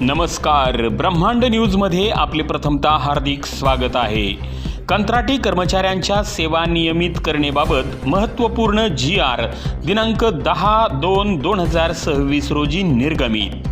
नमस्कार. ब्रह्मांड न्यूजमध्ये आपले प्रथमतः हार्दिक स्वागत आहे. कंत्राटी कर्मचाऱ्यांच्या सेवा नियमित करणेबाबत महत्त्वपूर्ण जी आर दिनांक दहा दोन दोन हजार सव्वीस रोजी निर्गमित.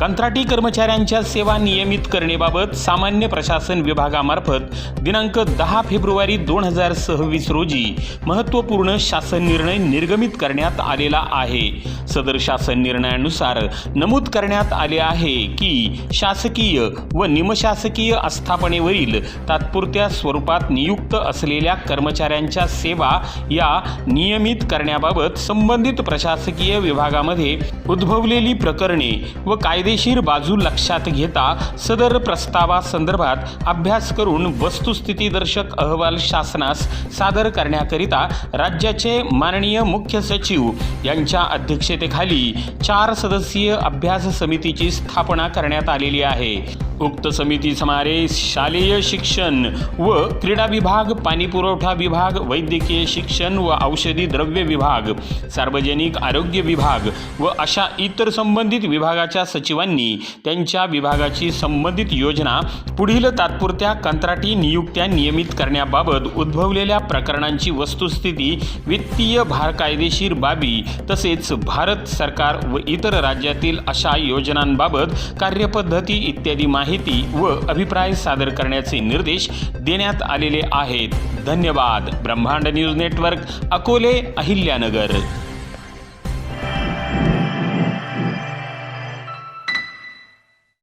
कंत्राटी कर्मचाऱ्यांच्या सेवा नियमित करणेबाबत सामान्य प्रशासन विभागामार्फत दिनांक दहा फेब्रुवारी दोन हजार सव्वीस रोजी महत्त्वपूर्ण शासन निर्णय निर्गमित करण्यात आलेला आहे. सदर शासन निर्णयानुसार नमूद करण्यात आले आहे की शासकीय व निमशासकीय आस्थापनेवरील तात्पुरत्या स्वरूपात नियुक्त असलेल्या कर्मचाऱ्यांच्या सेवा या नियमित करण्याबाबत संबंधित प्रशासकीय विभागामध्ये उद्भवलेली प्रकरणे व कायदे कायदेशीर बाजू लक्षात घेता सदर प्रस्तावासंदर्भात अभ्यास करून वस्तुस्थितीदर्शक अहवाल शासनास सादर करण्याकरिता राज्याचे माननीय मुख्य सचिव यांच्या अध्यक्षतेखाली चार सदस्यीय अभ्यास समितीची स्थापना करण्यात आलेली आहे. उक्त समिती समारे शालेय शिक्षण व क्रीडा विभाग पाणीपुरवठा विभाग वैद्यकीय शिक्षण व औषधी द्रव्य विभाग सार्वजनिक आरोग्य विभाग व अशा इतर संबंधित विभागाच्या सचिवांनी त्यांच्या विभागाची संबंधित योजना पुढील तात्पुरत्या कंत्राटी नियुक्त्या नियमित करण्याबाबत उद्भवलेल्या प्रकरणांची वस्तुस्थिती वित्तीय भार कायदेशीर बाबी तसेच भारत सरकार व इतर राज्यातील अशा योजनांबाबत कार्यपद्धती इत्यादी माहिती व अभिप्राय सादर करण्याचे निर्देश देण्यात आलेले आहेत. धन्यवाद. ब्रह्मांड न्यूज नेटवर्क अकोले अहिल्यानगर.